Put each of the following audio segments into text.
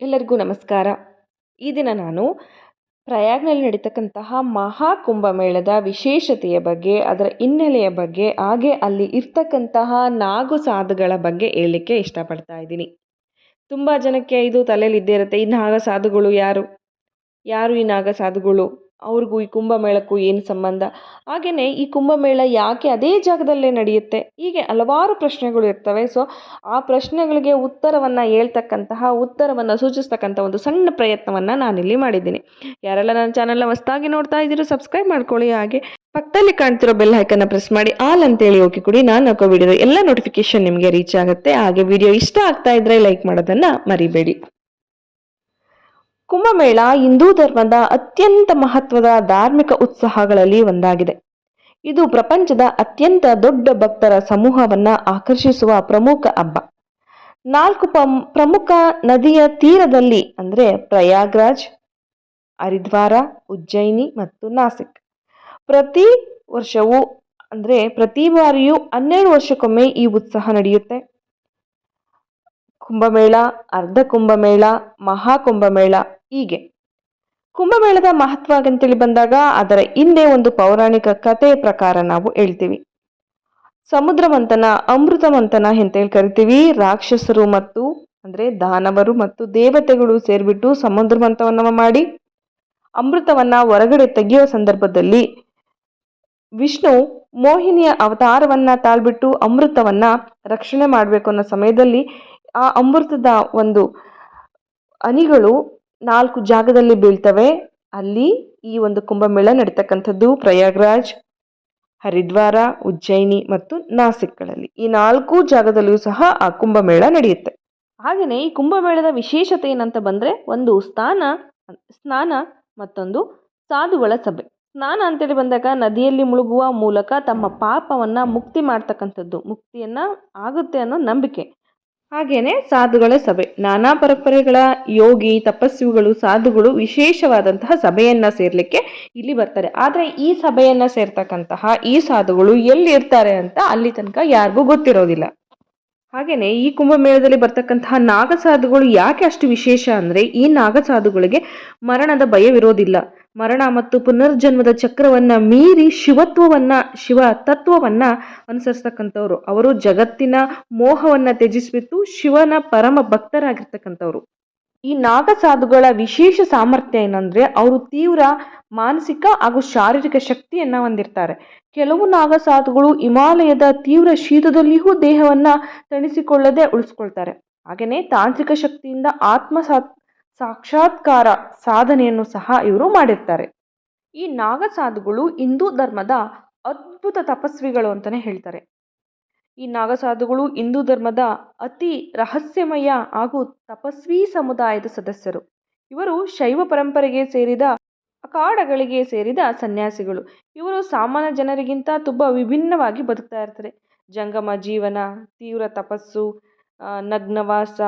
ಎಲ್ಲರಿಗೂ ನಮಸ್ಕಾರ. ಈ ದಿನ ನಾನು ಪ್ರಯಾಗ್ನಲ್ಲಿ ನಡೀತಕ್ಕಂತಹ ಮಹಾ ಕುಂಭಮೇಳದ ವಿಶೇಷತೆಯ ಬಗ್ಗೆ, ಅದರ ಹಿನ್ನೆಲೆಯ ಬಗ್ಗೆ, ಹಾಗೆ ಅಲ್ಲಿ ಇರ್ತಕ್ಕಂತಹ ನಾಗು ಸಾಧುಗಳ ಬಗ್ಗೆ ಹೇಳಲಿಕ್ಕೆ ಇಷ್ಟಪಡ್ತಾ ಇದ್ದೀನಿ. ತುಂಬ ಜನಕ್ಕೆ ಇದು ತಲೆಯಲ್ಲಿ ಇದ್ದೇ ಇರುತ್ತೆ, ಈ ನಾಗ ಸಾಧುಗಳು ಯಾರು? ಯಾರು ಈ ನಾಗ ಸಾಧುಗಳು ಅವ್ರಿಗೂ ಈ ಕುಂಭಮೇಳಕ್ಕೂ ಏನು ಸಂಬಂಧ? ಹಾಗೆಯೇ ಈ ಕುಂಭಮೇಳ ಯಾಕೆ ಅದೇ ಜಾಗದಲ್ಲೇ ನಡೆಯುತ್ತೆ? ಹೀಗೆ ಹಲವಾರು ಪ್ರಶ್ನೆಗಳು ಇರ್ತವೆ. ಸೊ ಆ ಪ್ರಶ್ನೆಗಳಿಗೆ ಉತ್ತರವನ್ನು ಹೇಳ್ತಕ್ಕಂತಹ, ಉತ್ತರವನ್ನು ಸೂಚಿಸ್ತಕ್ಕಂಥ ಒಂದು ಸಣ್ಣ ಪ್ರಯತ್ನವನ್ನು ನಾನಿಲ್ಲಿ ಮಾಡಿದ್ದೀನಿ. ಯಾರೆಲ್ಲ ನನ್ನ ಚಾನಲ್ನ ಹೊಸ್ದಾಗಿ ನೋಡ್ತಾ ಇದ್ದೀರೋ ಸಬ್ಸ್ಕ್ರೈಬ್ ಮಾಡ್ಕೊಳ್ಳಿ. ಹಾಗೆ ಪಕ್ಕದಲ್ಲಿ ಕಾಣ್ತಿರೋ ಬೆಲ್ ಹೈಕನ್ನು ಪ್ರೆಸ್ ಮಾಡಿ, ಆಲ್ ಅಂತೇಳಿ ಹೋಗಿ ಕೊಡಿ. ನಾನು ಹಾಕೋ ವಿಡಿಯೋ ಎಲ್ಲ ನೋಟಿಫಿಕೇಶನ್ ನಿಮಗೆ ರೀಚ್ ಆಗುತ್ತೆ. ಹಾಗೆ ವಿಡಿಯೋ ಇಷ್ಟ ಆಗ್ತಾ ಇದ್ರೆ ಲೈಕ್ ಮಾಡೋದನ್ನು ಮರಿಬೇಡಿ. ಕುಂಭಮೇಳ ಹಿಂದೂ ಧರ್ಮದ ಅತ್ಯಂತ ಮಹತ್ವದ ಧಾರ್ಮಿಕ ಉತ್ಸಾಹಗಳಲ್ಲಿ ಒಂದಾಗಿದೆ. ಇದು ಪ್ರಪಂಚದ ಅತ್ಯಂತ ದೊಡ್ಡ ಭಕ್ತರ ಸಮೂಹವನ್ನ ಆಕರ್ಷಿಸುವ ಪ್ರಮುಖ ಹಬ್ಬ. ನಾಲ್ಕು ಪ್ರಮುಖ ನದಿಯ ತೀರದಲ್ಲಿ ಅಂದರೆ ಪ್ರಯಾಗ್ರಾಜ್, ಹರಿದ್ವಾರ, ಉಜ್ಜಯಿನಿ ಮತ್ತು ನಾಸಿಕ್. ಪ್ರತಿ ವರ್ಷವೂ ಅಂದರೆ ಪ್ರತಿ ಬಾರಿಯೂ ಹನ್ನೆರಡು ವರ್ಷಕ್ಕೊಮ್ಮೆ ಈ ಉತ್ಸವ ನಡೆಯುತ್ತೆ. ಕುಂಭಮೇಳ, ಅರ್ಧ ಕುಂಭಮೇಳ ಮಹಾಕುಂಭಮೇಳ ಹೀಗೆ. ಕುಂಭಮೇಳದ ಮಹತ್ವ ಅಂತೇಳಿ ಬಂದಾಗ ಅದರ ಹಿಂದೆ ಒಂದು ಪೌರಾಣಿಕ ಕಥೆಯ ಪ್ರಕಾರ ನಾವು ಹೇಳ್ತೀವಿ. ಸಮುದ್ರ ಮಂಥನ ಅಮೃತ ಮಂಥನ ಅಂತೇಳಿ ಕರಿತೀವಿ. ರಾಕ್ಷಸರು ಮತ್ತು, ಅಂದ್ರೆ ದಾನವರು ಮತ್ತು ದೇವತೆಗಳು ಸೇರಿಬಿಟ್ಟು ಸಮುದ್ರ ಮಂಥವನ್ನ ಮಾಡಿ, ಅಮೃತವನ್ನ ಹೊರಗಡೆ ತೆಗೆಯುವ ಸಂದರ್ಭದಲ್ಲಿ ವಿಷ್ಣು ಮೋಹಿನಿಯ ಅವತಾರವನ್ನ ತಾಳ್ಬಿಟ್ಟು ಅಮೃತವನ್ನ ರಕ್ಷಣೆ ಮಾಡಬೇಕು ಅನ್ನೋ ಸಮಯದಲ್ಲಿ ಆ ಅಮೃತದ ಒಂದು ಅನಿಗಳು ನಾಲ್ಕು ಜಾಗದಲ್ಲಿ ಬೀಳ್ತವೆ. ಅಲ್ಲಿ ಈ ಒಂದು ಕುಂಭಮೇಳ ನಡೀತಕ್ಕಂಥದ್ದು ಪ್ರಯಾಗ್ರಾಜ್, ಹರಿದ್ವಾರ, ಉಜ್ಜಯಿನಿ ಮತ್ತು ನಾಸಿಕ್ಗಳಲ್ಲಿ. ಈ ನಾಲ್ಕು ಜಾಗದಲ್ಲಿಯೂ ಸಹ ಆ ಕುಂಭಮೇಳ ನಡೆಯುತ್ತೆ. ಹಾಗೆಯೇ ಈ ಕುಂಭಮೇಳದ ವಿಶೇಷತೆ ಏನಂತ ಬಂದರೆ ಒಂದು ಸ್ಥಾನ, ಸ್ನಾನ ಮತ್ತೊಂದು ಸಾಧುಗಳ ಸಭೆ. ಸ್ನಾನ ಅಂತೇಳಿ ಬಂದಾಗ ನದಿಯಲ್ಲಿ ಮುಳುಗುವ ಮೂಲಕ ತಮ್ಮ ಪಾಪವನ್ನು ಮುಕ್ತಿ ಮಾಡ್ತಕ್ಕಂಥದ್ದು. ಮುಕ್ತಿಯನ್ನು ಆಗುತ್ತೆ ಅನ್ನೋ ನಂಬಿಕೆ. ಹಾಗೇನೆ ಸಾಧುಗಳ ಸಭೆ. ನಾನಾ ಪರಂಪರೆಗಳ ಯೋಗಿ, ತಪಸ್ವಿಗಳು, ಸಾಧುಗಳು ವಿಶೇಷವಾದಂತಹ ಸಭೆಯನ್ನ ಸೇರ್ಲಿಕ್ಕೆ ಇಲ್ಲಿ ಬರ್ತಾರೆ. ಆದರೆ ಈ ಸಭೆಯನ್ನ ಸೇರ್ತಕ್ಕಂತಹ ಈ ಸಾಧುಗಳು ಎಲ್ಲಿ ಇರ್ತಾರೆ ಅಂತ ಅಲ್ಲಿ ತನಕ ಯಾರಿಗೂ ಗೊತ್ತಿರೋದಿಲ್ಲ. ಹಾಗೇನೆ ಈ ಕುಂಭಮೇಳದಲ್ಲಿ ಬರ್ತಕ್ಕಂತಹ ನಾಗಸಾಧುಗಳು ಯಾಕೆ ಅಷ್ಟು ವಿಶೇಷ ಅಂದ್ರೆ ಈ ನಾಗಸಾಧುಗಳಿಗೆ ಮರಣದ ಭಯವಿರೋದಿಲ್ಲ. ಮರಣ ಮತ್ತು ಪುನರ್ಜನ್ಮದ ಚಕ್ರವನ್ನ ಮೀರಿ ಶಿವತ್ವವನ್ನ, ಶಿವ ತತ್ವವನ್ನ ಅನುಸರಿಸ್ತಕ್ಕಂಥವ್ರು. ಅವರು ಜಗತ್ತಿನ ಮೋಹವನ್ನ ತ್ಯಜಿಸ್ಬಿಟ್ಟು ಶಿವನ ಪರಮ ಭಕ್ತರಾಗಿರ್ತಕ್ಕಂಥವ್ರು. ಈ ನಾಗಸಾಧುಗಳ ವಿಶೇಷ ಸಾಮರ್ಥ್ಯ ಏನಂದ್ರೆ ಅವರು ತೀವ್ರ ಮಾನಸಿಕ ಹಾಗೂ ಶಾರೀರಿಕ ಶಕ್ತಿಯನ್ನ ಹೊಂದಿರ್ತಾರೆ. ಕೆಲವು ನಾಗಸಾಧುಗಳು ಹಿಮಾಲಯದ ತೀವ್ರ ಶೀತದಲ್ಲಿಯೂ ದೇಹವನ್ನ ತಣಿಸಿಕೊಳ್ಳದೆ ಉಳಿಸ್ಕೊಳ್ತಾರೆ. ಹಾಗೆಯೇ ತಾಂತ್ರಿಕ ಶಕ್ತಿಯಿಂದ ಆತ್ಮ ಸಾಕ್ಷಾತ್ಕಾರ ಸಾಧನೆಯನ್ನು ಸಹ ಇವರು ಮಾಡಿರ್ತಾರೆ. ಈ ನಾಗಸಾಧುಗಳು ಹಿಂದೂ ಧರ್ಮದ ಅದ್ಭುತ ತಪಸ್ವಿಗಳು ಅಂತಲೇ ಹೇಳ್ತಾರೆ. ಈ ನಾಗಸಾಧುಗಳು ಹಿಂದೂ ಧರ್ಮದ ಅತಿ ರಹಸ್ಯಮಯ ಹಾಗೂ ತಪಸ್ವಿ ಸಮುದಾಯದ ಸದಸ್ಯರು. ಇವರು ಶೈವ ಪರಂಪರೆಗೆ ಸೇರಿದ ಅಖಾಡಗಳಿಗೆ ಸೇರಿದ ಸನ್ಯಾಸಿಗಳು. ಇವರು ಸಾಮಾನ್ಯ ಜನರಿಗಿಂತ ತುಂಬ ವಿಭಿನ್ನವಾಗಿ ಬದುಕ್ತಾ ಇರ್ತಾರೆ. ಜಂಗಮ ಜೀವನ, ತೀವ್ರ ತಪಸ್ಸು ನಗ್ನವಾಸ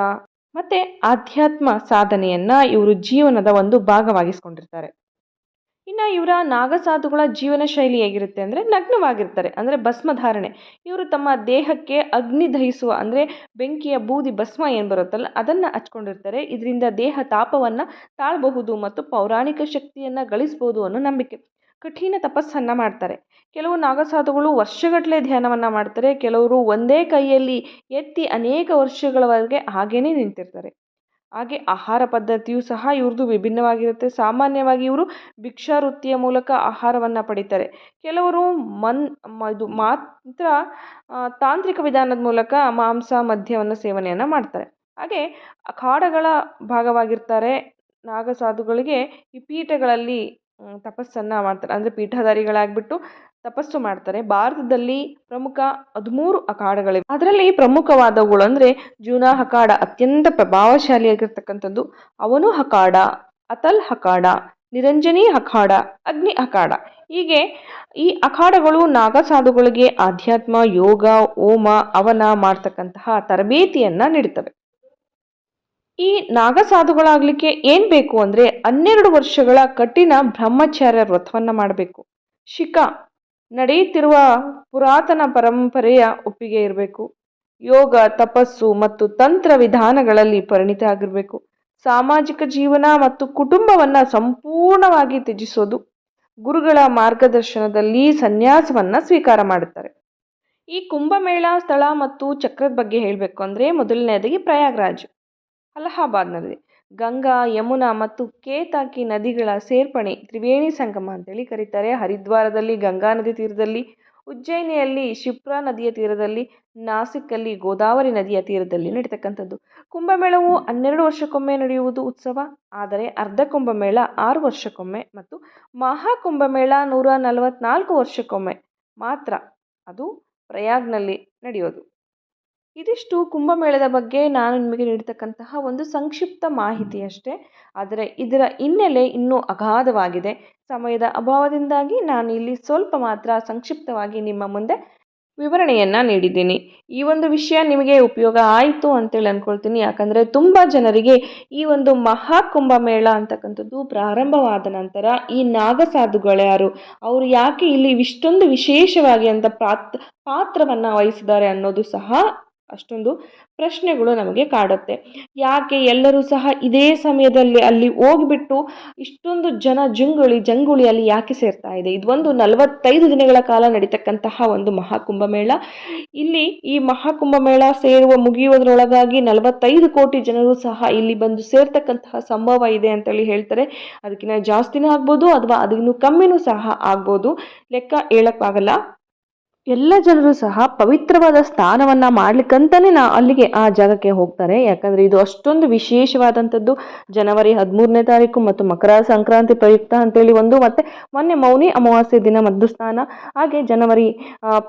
ಮತ್ತು ಆಧ್ಯಾತ್ಮ ಸಾಧನೆಯನ್ನ ಇವರು ಜೀವನದ ಒಂದು ಭಾಗವಾಗಿಸ್ಕೊಂಡಿರ್ತಾರೆ. ಇನ್ನು ಇವರ ನಾಗಸಾಧುಗಳ ಜೀವನ ಶೈಲಿ ಹೇಗಿರುತ್ತೆ ಅಂದರೆ ನಗ್ನವಾಗಿರ್ತಾರೆ. ಅಂದರೆ ಭಸ್ಮಧಾರಣೆ ಇವರು ತಮ್ಮ ದೇಹಕ್ಕೆ ಅಗ್ನಿ ದಹಿಸುವ ಅಂದರೆ ಬೆಂಕಿಯ ಬೂದಿ ಭಸ್ಮ ಏನು ಬರುತ್ತಲ್ಲ, ಅದನ್ನು ಹಚ್ಕೊಂಡಿರ್ತಾರೆ. ಇದರಿಂದ ದೇಹ ತಾಪವನ್ನು ತಾಳಬಹುದು ಮತ್ತು ಪೌರಾಣಿಕ ಶಕ್ತಿಯನ್ನು ಗಳಿಸ್ಬೋದು ಅನ್ನೋ ನಂಬಿಕೆ. ಕಠಿಣ ತಪಸ್ಸನ್ನು ಮಾಡ್ತಾರೆ. ಕೆಲವು ನಾಗಸಾಧುಗಳು ವರ್ಷಗಟ್ಟಲೆ ಧ್ಯಾನವನ್ನು ಮಾಡ್ತಾರೆ. ಕೆಲವರು ಒಂದೇ ಕೈಯಲ್ಲಿ ಎತ್ತಿ ಅನೇಕ ವರ್ಷಗಳವರೆಗೆ ಹಾಗೇನೇ ನಿಂತಿರ್ತಾರೆ. ಹಾಗೆ ಆಹಾರ ಪದ್ಧತಿಯು ಸಹ ಇವ್ರದ್ದು ವಿಭಿನ್ನವಾಗಿರುತ್ತೆ. ಸಾಮಾನ್ಯವಾಗಿ ಇವರು ಭಿಕ್ಷಾವೃತ್ತಿಯ ಮೂಲಕ ಆಹಾರವನ್ನು ಪಡಿತಾರೆ. ಕೆಲವರು ಮನ್, ಇದು ಮಾತ್ರ ತಾಂತ್ರಿಕ ವಿಧಾನದ ಮೂಲಕ ಮಾಂಸ, ಮದ್ಯವನ್ನು ಸೇವನೆಯನ್ನು ಮಾಡ್ತಾರೆ. ಹಾಗೆ ಅಖಾಡಗಳ ಭಾಗವಾಗಿರ್ತಾರೆ. ನಾಗಸಾಧುಗಳಿಗೆ ಈ ಪೀಠಗಳಲ್ಲಿ ತಪಸ್ಸನ್ನು ಮಾಡ್ತಾರೆ. ಅಂದರೆ ಪೀಠಧಾರಿಗಳಾಗ್ಬಿಟ್ಟು ತಪಸ್ಸು ಮಾಡ್ತಾರೆ. ಭಾರತದಲ್ಲಿ ಪ್ರಮುಖ ಹದಿಮೂರು ಅಖಾಡಗಳಿವೆ. ಅದರಲ್ಲಿ ಪ್ರಮುಖವಾದವುಗಳು ಅಂದರೆ ಜೂನಾ ಹಕಾಡ ಅತ್ಯಂತ ಪ್ರಭಾವಶಾಲಿಯಾಗಿರ್ತಕ್ಕಂಥದ್ದು ಅವನು ಹಕಾಡ ಅತಲ್ ಹಕಾಡ ನಿರಂಜನಿ ಅಖಾಡ, ಅಗ್ನಿ ಅಖಾಡ. ಹೀಗೆ ಈ ಅಖಾಡಗಳು ನಾಗಸಾಧುಗಳಿಗೆ ಆಧ್ಯಾತ್ಮ, ಯೋಗ ಓಮ ಅವನ ಮಾಡ್ತಕ್ಕಂತಹ ತರಬೇತಿಯನ್ನ ನೀಡುತ್ತವೆ ಈ ನಾಗಸಾಧುಗಳಾಗಲಿಕ್ಕೆ ಏನು ಬೇಕು ಅಂದರೆ ಹನ್ನೆರಡು ವರ್ಷಗಳ ಕಠಿಣ ಬ್ರಹ್ಮಚಾರ್ಯ ವ್ರತವನ್ನು ಮಾಡಬೇಕು. ಶಿಖ ನಡೆಯುತ್ತಿರುವ ಪುರಾತನ ಪರಂಪರೆಯ ಒಪ್ಪಿಗೆ ಇರಬೇಕು. ಯೋಗ, ತಪಸ್ಸು ಮತ್ತು ತಂತ್ರ ವಿಧಾನಗಳಲ್ಲಿ ಪರಿಣಿತ ಆಗಿರಬೇಕು. ಸಾಮಾಜಿಕ ಜೀವನ ಮತ್ತು ಕುಟುಂಬವನ್ನು ಸಂಪೂರ್ಣವಾಗಿ ತ್ಯಜಿಸೋದು ಗುರುಗಳ ಮಾರ್ಗದರ್ಶನದಲ್ಲಿ ಸನ್ಯಾಸವನ್ನು ಸ್ವೀಕಾರ ಮಾಡುತ್ತಾರೆ. ಈ ಕುಂಭಮೇಳ, ಸ್ಥಳ ಮತ್ತು ಚಕ್ರದ ಬಗ್ಗೆ ಹೇಳಬೇಕು ಅಂದರೆ ಮೊದಲನೇದಾಗಿ ಪ್ರಯಾಗ್ರಾಜ್, ಅಲಹಾಬಾದ್ನಲ್ಲಿ. ಗಂಗಾ, ಯಮುನಾ ಮತ್ತು ಕೇತಾಕಿ ನದಿಗಳ ಸೇರ್ಪಣೆ ತ್ರಿವೇಣಿ ಸಂಗಮ ಅಂತೇಳಿ ಕರೀತಾರೆ. ಹರಿದ್ವಾರದಲ್ಲಿ, ಗಂಗಾ ನದಿ ತೀರದಲ್ಲಿ, ಉಜ್ಜಯಿನಿಯಲ್ಲಿ, ಶಿಪ್ರಾ ನದಿಯ ತೀರದಲ್ಲಿ ನಾಸಿಕ್ಕಲ್ಲಿ ಗೋದಾವರಿ ನದಿಯ ತೀರದಲ್ಲಿ ನಡೀತಕ್ಕಂಥದ್ದು. ಕುಂಭಮೇಳವು ಹನ್ನೆರಡು ವರ್ಷಕ್ಕೊಮ್ಮೆ ನಡೆಯುವುದು ಉತ್ಸವ. ಆದರೆ ಅರ್ಧ ಕುಂಭಮೇಳ, ಆರು ವರ್ಷಕ್ಕೊಮ್ಮೆ ಮತ್ತು ಮಹಾಕುಂಭಮೇಳ ನೂರ ನಲವತ್ತ್ನಾಲ್ಕು ವರ್ಷಕ್ಕೊಮ್ಮೆ ಮಾತ್ರ. ಅದು ಪ್ರಯಾಗ್ನಲ್ಲಿ ನಡೆಯೋದು. ಇದಿಷ್ಟು ಕುಂಭಮೇಳದ ಬಗ್ಗೆ ನಾನು ನಿಮಗೆ ನೀಡತಕ್ಕಂತಹ ಒಂದು ಸಂಕ್ಷಿಪ್ತ ಮಾಹಿತಿ ಅಷ್ಟೇ ಆದರೆ ಇದರ ಹಿನ್ನೆಲೆ ಇನ್ನೂ ಅಗಾಧವಾಗಿದೆ. ಸಮಯದ ಅಭಾವದಿಂದಾಗಿ ನಾನು ಇಲ್ಲಿ ಸ್ವಲ್ಪ ಮಾತ್ರ ಸಂಕ್ಷಿಪ್ತವಾಗಿ ನಿಮ್ಮ ಮುಂದೆ ವಿವರಣೆಯನ್ನು ನೀಡಿದ್ದೀನಿ. ಈ ಒಂದು ವಿಷಯ ನಿಮಗೆ ಉಪಯೋಗ ಆಯಿತು ಅಂತೇಳಿ ಅಂದ್ಕೊಳ್ತೀನಿ ಯಾಕಂದರೆ ತುಂಬ ಜನರಿಗೆ ಈ ಒಂದು ಮಹಾಕುಂಭಮೇಳ ಅಂತಕ್ಕಂಥದ್ದು ಪ್ರಾರಂಭವಾದ ನಂತರ ಈ ನಾಗಸಾಧುಗಳ್ಯಾರು ಅವರು ಯಾಕೆ ಇಲ್ಲಿ ಇಷ್ಟೊಂದು ವಿಶೇಷವಾಗಿ ಅಂತ ಪಾತ್ ಪಾತ್ರವನ್ನು ವಹಿಸಿದ್ದಾರೆ ಅನ್ನೋದು ಸಹ ಅಷ್ಟೊಂದು ಪ್ರಶ್ನೆಗಳು ನಮಗೆ ಕಾಡುತ್ತೆ. ಯಾಕೆ ಎಲ್ಲರೂ ಸಹ ಇದೇ ಸಮಯದಲ್ಲಿ ಅಲ್ಲಿ ಹೋಗ್ಬಿಟ್ಟು ಇಷ್ಟೊಂದು ಜನ ಜಂಗುಳಿ ಜಂಗುಳಿ ಅಲ್ಲಿ ಯಾಕೆ ಸೇರ್ತಾ ಇದೆ? ಇದು ಒಂದು ನಲವತ್ತೈದು ದಿನಗಳ ಕಾಲ ನಡೀತಕ್ಕಂತಹ ಒಂದು ಮಹಾಕುಂಭಮೇಳ ಇಲ್ಲಿ ಈ ಮಹಾಕುಂಭಮೇಳ ಸೇರುವ ಮುಗಿಯುವುದರೊಳಗಾಗಿ ನಲವತ್ತೈದು ಕೋಟಿ ಜನರು ಸಹ ಇಲ್ಲಿ ಬಂದು ಸೇರ್ತಕ್ಕಂತಹ ಸಂಭವ ಇದೆ ಅಂತೇಳಿ ಹೇಳ್ತಾರೆ. ಅದಕ್ಕಿಂತ ಜಾಸ್ತಿನೂ ಆಗ್ಬೋದು ಅಥವಾ ಅದಕ್ಕಿಂತ ಕಮ್ಮಿನೂ ಸಹ ಆಗ್ಬೋದು. ಲೆಕ್ಕ ಹೇಳೋಕ್ಕಾಗಲ್ಲ. ಎಲ್ಲ ಜನರು ಸಹ ಪವಿತ್ರವಾದ ಸ್ನಾನವನ್ನು ಮಾಡ್ಲಿಕ್ಕಂತಲೇ ನಾ ಅಲ್ಲಿಗೆ ಆ ಜಾಗಕ್ಕೆ ಹೋಗ್ತಾರೆ. ಯಾಕಂದರೆ ಇದು ಅಷ್ಟೊಂದು ವಿಶೇಷವಾದಂಥದ್ದು. ಜನವರಿ ಹದಿಮೂರನೇ ತಾರೀಕು ಮತ್ತು ಮಕರ ಸಂಕ್ರಾಂತಿ ಪ್ರಯುಕ್ತ ಅಂತೇಳಿ ಒಂದು, ಮತ್ತು ಮೊನ್ನೆ ಮೌನಿ ಅಮಾವಾಸ್ಯೆ ದಿನ ಮದ್ದು ಸ್ನಾನ, ಹಾಗೆ ಜನವರಿ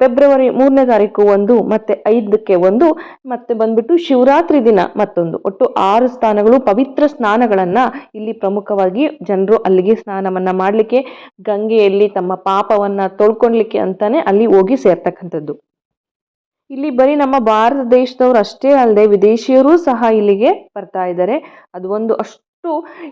ಫೆಬ್ರವರಿ ಮೂರನೇ ತಾರೀಕು ಒಂದು, ಮತ್ತು ಐದಕ್ಕೆ ಒಂದು, ಮತ್ತೆ ಬಂದ್ಬಿಟ್ಟು ಶಿವರಾತ್ರಿ ದಿನ ಮತ್ತೊಂದು. ಒಟ್ಟು ಆರು ಸ್ಥಾನಗಳು ಪವಿತ್ರ ಸ್ನಾನಗಳನ್ನು ಇಲ್ಲಿ ಪ್ರಮುಖವಾಗಿ ಜನರು ಅಲ್ಲಿಗೆ ಸ್ನಾನವನ್ನು ಮಾಡಲಿಕ್ಕೆ, ಗಂಗೆಯಲ್ಲಿ ತಮ್ಮ ಪಾಪವನ್ನು ತೊಳ್ಕೊಳ್ಲಿಕ್ಕೆ ಅಂತಾನೆ ಅಲ್ಲಿ ಹೋಗಿ ಸೇರ್ತಕ್ಕಂಥದ್ದು ಇಲ್ಲಿ ಬರೀ ನಮ್ಮ ಭಾರತ ದೇಶದವ್ರು ಅಷ್ಟೇ ಅಲ್ಲದೆ ವಿದೇಶಿಯರೂ ಸಹ ಇಲ್ಲಿಗೆ ಬರ್ತಾ ಇದ್ದಾರೆ. ಅದು ಒಂದು ಅಷ್ಟು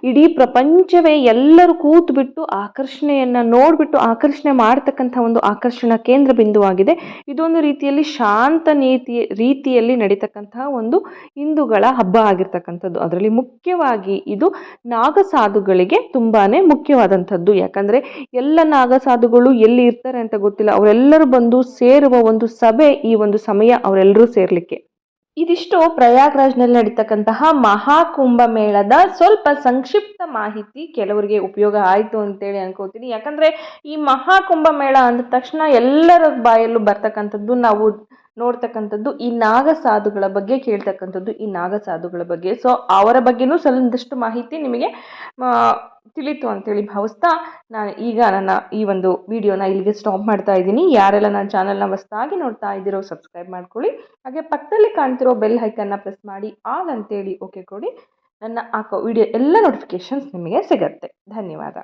ಇಡೀ ಪ್ರಪಂಚವೇ ಎಲ್ಲರೂ ಕೂತು ಬಿಟ್ಟು ಆಕರ್ಷಣೆಯನ್ನು ನೋಡಿಬಿಟ್ಟು ಆಕರ್ಷಣೆ ಮಾಡ್ತಕ್ಕಂಥ ಒಂದು ಆಕರ್ಷಣಾ ಕೇಂದ್ರ ಬಿಂದುವಾಗಿದೆ. ಇದೊಂದು ರೀತಿಯಲ್ಲಿ ಶಾಂತ ನೀತಿ, ರೀತಿಯಲ್ಲಿ ನಡೀತಕ್ಕಂತಹ ಒಂದು ಹಿಂದೂಗಳ ಹಬ್ಬ ಆಗಿರ್ತಕ್ಕಂಥದ್ದು. ಅದರಲ್ಲಿ ಮುಖ್ಯವಾಗಿ ಇದು ನಾಗಸಾಧುಗಳಿಗೆ ತುಂಬಾ ಮುಖ್ಯವಾದಂಥದ್ದು. ಯಾಕಂದರೆ ಎಲ್ಲ ನಾಗಸಾಧುಗಳು ಎಲ್ಲಿ ಇರ್ತಾರೆ ಅಂತ ಗೊತ್ತಿಲ್ಲ. ಅವರೆಲ್ಲರೂ ಬಂದು ಸೇರುವ ಒಂದು ಸಭೆ ಈ ಒಂದು ಸಮಯ ಅವರೆಲ್ಲರೂ ಸೇರಲಿಕ್ಕೆ. ಇದಿಷ್ಟು ಪ್ರಯಾಗ್ರಾಜ್ನಲ್ಲಿ ನಡೀತಕ್ಕಂತಹ ಮಹಾಕುಂಭ ಮೇಳದ ಸ್ವಲ್ಪ ಸಂಕ್ಷಿಪ್ತ ಮಾಹಿತಿ ಕೆಲವರಿಗೆ ಉಪಯೋಗ ಆಯಿತು ಅಂತೇಳಿ ಅನ್ಕೋತೀನಿ. ಯಾಕಂದರೆ ಈ ಮಹಾಕುಂಭ ಮೇಳ ಅಂದ ತಕ್ಷಣ ಎಲ್ಲರ ಬಾಯಲ್ಲೂ ಬರ್ತಕ್ಕಂಥದ್ದು ನಾವು ನೋಡ್ತಕ್ಕಂಥದ್ದು ಈ ನಾಗಸಾಧುಗಳ ಬಗ್ಗೆ ಕೇಳ್ತಕ್ಕಂಥದ್ದು ಈ ನಾಗಸಾಧುಗಳ ಬಗ್ಗೆ. ಸೊ ಅವರ ಬಗ್ಗೆನೂ ಸ್ವಲ್ಪಷ್ಟು ಮಾಹಿತಿ ನಿಮಗೆ ತಿಳಿತು ಅಂತೇಳಿ ಭಾವಿಸ್ತಾ ನಾನು ಈಗ ನನ್ನ ಈ ಒಂದು ವಿಡಿಯೋನ ಇಲ್ಲಿಗೆ ಸ್ಟಾಪ್ ಮಾಡ್ತಾ ಇದ್ದೀನಿ. ಯಾರೆಲ್ಲ ನನ್ನ ಚಾನಲ್ನ ಹೊಸದಾಗಿ ನೋಡ್ತಾ ಇದ್ದೀರೋ ಸಬ್ಸ್ಕ್ರೈಬ್ ಮಾಡ್ಕೊಳ್ಳಿ. ಹಾಗೆ ಪಕ್ಕದಲ್ಲಿ ಕಾಣ್ತಿರೋ ಬೆಲ್ ಹೈಕನ್ನ ಪ್ರೆಸ್ ಮಾಡಿ, ಆಲ್ ಅಂತೇಳಿ ಓಕೆ ಕೊಡಿ. ನನ್ನ ಹಾಕೋ ವಿಡಿಯೋ ಎಲ್ಲ ನೋಟಿಫಿಕೇಷನ್ಸ್ ನಿಮಗೆ ಸಿಗುತ್ತೆ. ಧನ್ಯವಾದ.